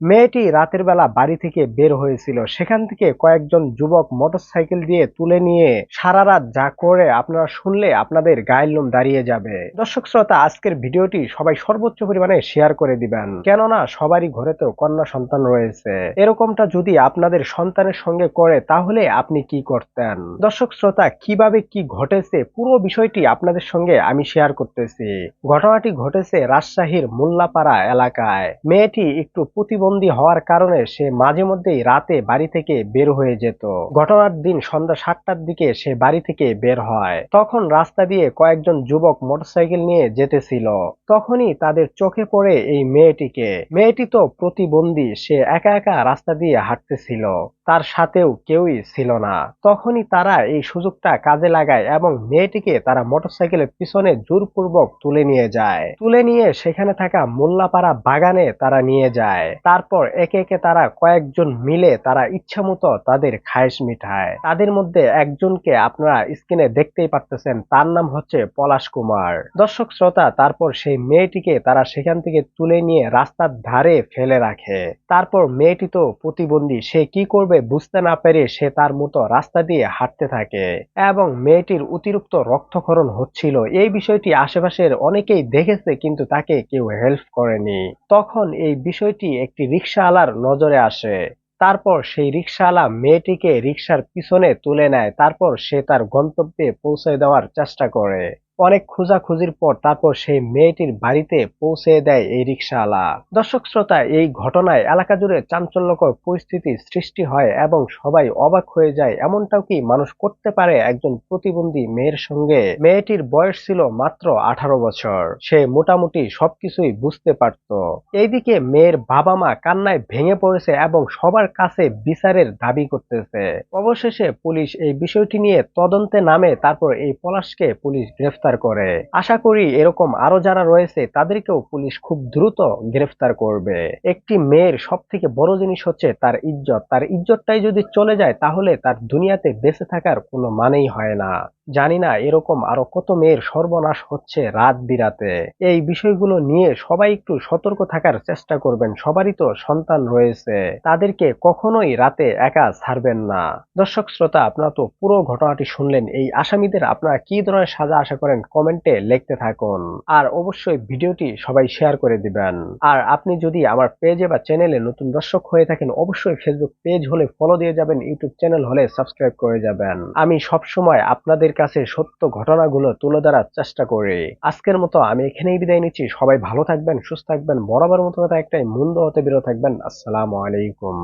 মেয়েটি রাতের বেলা বাড়ি থেকে বের হয়েছিল। সেখান থেকে কয়েকজন যুবক মোটরসাইকেল দিয়ে তুলে নিয়ে সারা রাত যা করে আপনারা শুনলে আপনাদের গায়ের লোম দাঁড়িয়ে যাবে। দর্শক শ্রোতা, আজকের ভিডিওটি সবাই সর্বোচ্চ পরিমাণে শেয়ার করে দিবেন। কেননা সবারই ঘরে তো কন্যা সন্তান রয়েছে। এরকমটা যদি আপনাদের সন্তানের সঙ্গে করে, তাহলে আপনি কি করতেন? দর্শক শ্রোতা, কীভাবে কি ঘটেছে পুরো বিষয়টি আপনাদের সঙ্গে আমি শেয়ার করতেছি। ঘটনাটি ঘটেছে রাজশাহীর মোল্লাপাড়া এলাকায়। মেয়েটি একটু প্রতিবন্ধী হওয়ার কারণে সে মাঝে মধ্যেই রাতে বাড়ি থেকে বের হয়ে যেত। ঘটনার দিন সন্ধ্যা সাতটার দিকে সে বাড়ি থেকে বের হয়। তখন রাস্তা দিয়ে কয়েকজন যুবক মোটরসাইকেল নিয়ে যেতেছিল। তখনই তাদের চোখে পড়ে এই মেয়েটিকে। মেয়েটি তো প্রতিবন্ধী, সে একা একা রাস্তা দিয়ে হাঁটতেছিল। তার সাথেও কেউই ছিল না। তখনই তারা এই সুযোগটা কাজে লাগায় এবং মেয়েটিকে তারা মোটরসাইকেলের পিছনে জোরপূর্বক তুলে নিয়ে যায়। তুলে নিয়ে সেখানে থাকা মোল্লাপাড়া বাগানে তারা নিয়ে যায়। তারপর একে একে তারা কয়েকজন মিলে তারা ইচ্ছামতো তাদের খায়েশ মিঠায়। তাদের মধ্যে একজনকে আপনারা স্ক্রিনে দেখতেই পারতেছেন, তার নাম হচ্ছে পলাশ কুমার। দর্শক, শ্রোতা, তারপর সেই মেয়েটিকে তারা সেখান থেকে তুলে নিয়ে রাস্তার ধারে ফেলে রাখে। তারপর মেয়েটি তো প্রতিবন্ধী, সে কি করবে বুঝতে না পেরে সে তার মতো রাস্তা দিয়ে হাঁটতে থাকে এবং মেয়েটির অতিরিক্ত রক্তক্ষরণ হচ্ছিল, এই বিষয়টি আশেপাশের অনেকেই দেখেছে কিন্তু তাকে কেউ হেল্প করেনি। তখন এই বিষয়টি একটি রিক্সাওয়ালার নজরে আসে। তারপর সেই রিক্সাওয়ালা মেয়েটিকে রিক্সার পিছনে তুলে নেয়। তারপর সে তার গন্তব্যে পৌঁছে দেওয়ার চেষ্টা করে। অনেক খোঁজাখুঁজির পর তারপর সেই মেয়েটির বাড়িতে পৌঁছে দেয় এই রিক্সাওয়ালা দর্শক শ্রোতা, এই ঘটনায় এলাকা জুড়ে চাঞ্চল্যকর পরিস্থিতি সৃষ্টি হয় এবং সবাই অবাক হয়ে যায়। এমনটাও কি মানুষ করতে পারে একজন প্রতিবন্ধী মেয়ের সঙ্গে? মেয়েটির বয়স ছিল মাত্র আঠারো বছর। সে মোটামুটি সবকিছুই বুঝতে পারত। এইদিকে মেয়ের বাবা মা কান্নায় ভেঙে পড়েছে এবং সবার কাছে বিচারের দাবি করতেছে। অবশেষে পুলিশ এই বিষয়টি নিয়ে তদন্তে নামে, তারপর এই পলাশকে পুলিশ গ্রেফতার করে। আশা করি এরকম আরও যারা রয়েছে, তাদেরকেও পুলিশ খুব দ্রুত গ্রেফতার করবে। একটি মেয়ের সব থেকে বড় জিনিস হচ্ছে তার ইজ্জত। তার ইজ্জতটাই যদি চলে যায়, তাহলে তার দুনিয়াতে বেঁচে থাকার কোনো মানেই হয় না। জানি না এরকম আরও কত মেয়ের সর্বনাশ হচ্ছে রাত বিরাতে। এই বিষয়গুলো নিয়ে সবাই একটু সতর্ক থাকার চেষ্টা করবেন, সবারই তো সন্তান রয়েছে। তাদেরকে কখনোই রাতে একা ছাড়বেন না। দর্শক শ্রোতা, আপনারা তো পুরো ঘটনাটি শুনলেন, এই আসামিদের আপনারা কি ধরনের সাজা আশা করেন কমেন্টে লিখতে থাকুন। আর অবশ্যই ভিডিওটি সবাই শেয়ার করে দিবেন। আর আপনি যদি আমার পেজে বা চ্যানেলে নতুন দর্শক হয়ে থাকেন, অবশ্যই ফেসবুক পেজ হলে ফলো দিয়ে যাবেন ইউটিউব চ্যানেল হলে সাবস্ক্রাইব করে যাবেন। আমি সব সময় আপনাদের কাছে সত্য ঘটনাগুলো তুলে ধরার চেষ্টা করে। আজকের মতো আমি এখানেই বিদায় নিচ্ছি। সবাই ভালো থাকবেন, সুস্থ থাকবেন, বরাবর মতো কথা একটাই মন্দ হতে বেরো থাকবেন। আসসালামু আলাইকুম।